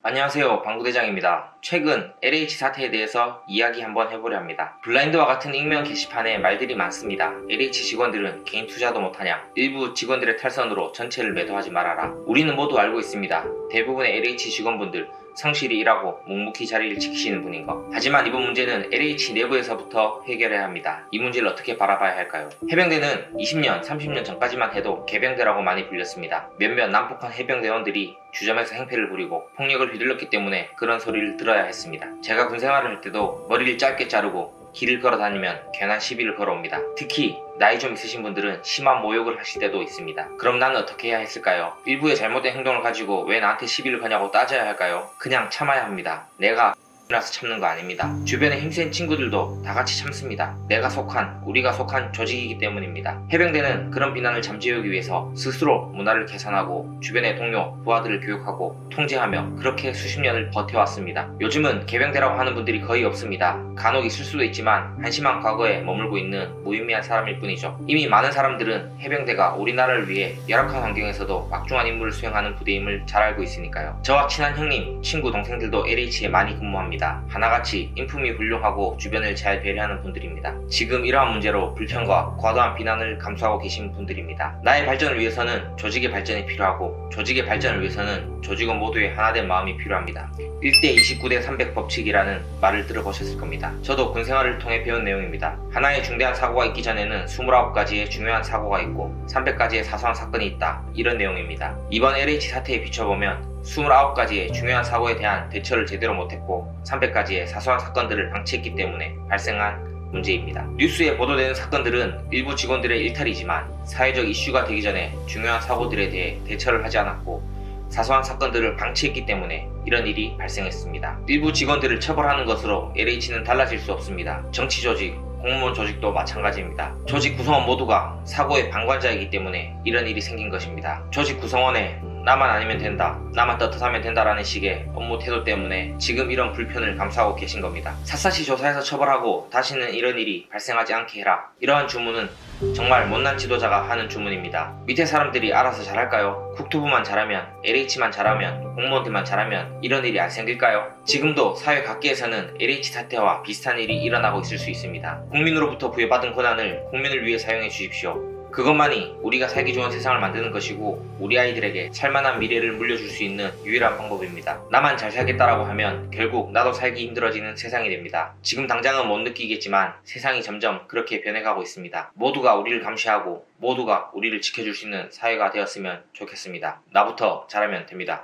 안녕하세요. 방구대장입니다. 최근 LH 사태에 대해서 이야기 한번 해보려 합니다. 블라인드와 같은 익명 게시판에 말들이 많습니다. LH 직원들은 개인 투자도 못하냐? 일부 직원들의 탈선으로 전체를 매도하지 말아라. 우리는 모두 알고 있습니다. 대부분의 LH 직원분들 성실히 일하고 묵묵히 자리를 지키시는 분인 것. 하지만 이번 문제는 LH 내부에서부터 해결해야 합니다. 이 문제를 어떻게 바라봐야 할까요? 해병대는 20년, 30년 전까지만 해도 개병대라고 많이 불렸습니다. 몇몇 난폭한 해병대원들이 주점에서 행패를 부리고 폭력을 휘둘렀기 때문에 그런 소리를 들어야 했습니다. 제가 군 생활을 할 때도 머리를 짧게 자르고 길을 걸어 다니면 괜한 시비를 걸어옵니다. 특히 나이 좀 있으신 분들은 심한 모욕을 하실 때도 있습니다. 그럼 나는 어떻게 해야 했을까요? 일부의 잘못된 행동을 가지고 왜 나한테 시비를 거냐고 따져야 할까요? 그냥 참아야 합니다. 내가 라서 참는 거 아닙니다. 주변에 힘센 친구들도 다 같이 참습니다. 내가 속한, 우리가 속한 조직이기 때문입니다. 해병대는 그런 비난을 잠재우기 위해서 스스로 문화를 개선하고 주변의 동료, 부하들을 교육하고 통제하며 그렇게 수십 년을 버텨왔습니다. 요즘은 개병대라고 하는 분들이 거의 없습니다. 간혹 있을 수도 있지만 한심한 과거에 머물고 있는 무의미한 사람일 뿐이죠. 이미 많은 사람들은 해병대가 우리나라를 위해 열악한 환경에서도 막중한 임무를 수행하는 부대임을 잘 알고 있으니까요. 저와 친한 형님, 친구, 동생들도 LH에 많이 근무합니다. 하나같이 인품이 훌륭하고 주변을 잘 배려하는 분들입니다. 지금 이러한 문제로 불평과 과도한 비난을 감수하고 계신 분들입니다. 나의 발전을 위해서는 조직의 발전이 필요하고 조직의 발전을 위해서는 조직원 모두의 하나된 마음이 필요합니다. 1대 29대 300 법칙이라는 말을 들어보셨을 겁니다. 저도 군 생활을 통해 배운 내용입니다. 하나의 중대한 사고가 있기 전에는 29가지의 중요한 사고가 있고 300가지의 사소한 사건이 있다. 이런 내용입니다. 이번 LH 사태에 비춰보면 29가지의 중요한 사고에 대한 대처를 제대로 못했고 300가지의 사소한 사건들을 방치했기 때문에 발생한 문제입니다. 뉴스에 보도되는 사건들은 일부 직원들의 일탈이지만 사회적 이슈가 되기 전에 중요한 사고들에 대해 대처를 하지 않았고 사소한 사건들을 방치했기 때문에 이런 일이 발생했습니다. 일부 직원들을 처벌하는 것으로 LH는 달라질 수 없습니다. 정치 조직, 공무원 조직도 마찬가지입니다. 조직 구성원 모두가 사고의 방관자이기 때문에 이런 일이 생긴 것입니다. 조직 구성원에 나만 아니면 된다, 나만 떳떳하면 된다라는 식의 업무 태도 때문에 지금 이런 불편을 감수하고 계신 겁니다. 샅샅이 조사해서 처벌하고 다시는 이런 일이 발생하지 않게 해라. 이러한 주문은 정말 못난 지도자가 하는 주문입니다. 밑에 사람들이 알아서 잘할까요? 국토부만 잘하면, LH만 잘하면, 공무원들만 잘하면 이런 일이 안 생길까요? 지금도 사회 각계에서는 LH 사태와 비슷한 일이 일어나고 있을 수 있습니다. 국민으로부터 부여받은 권한을 국민을 위해 사용해 주십시오. 그것만이 우리가 살기 좋은 세상을 만드는 것이고 우리 아이들에게 살만한 미래를 물려줄 수 있는 유일한 방법입니다. 나만 잘 살겠다라고 하면 결국 나도 살기 힘들어지는 세상이 됩니다. 지금 당장은 못 느끼겠지만 세상이 점점 그렇게 변해가고 있습니다. 모두가 우리를 감시하고 모두가 우리를 지켜줄 수 있는 사회가 되었으면 좋겠습니다. 나부터 잘하면 됩니다.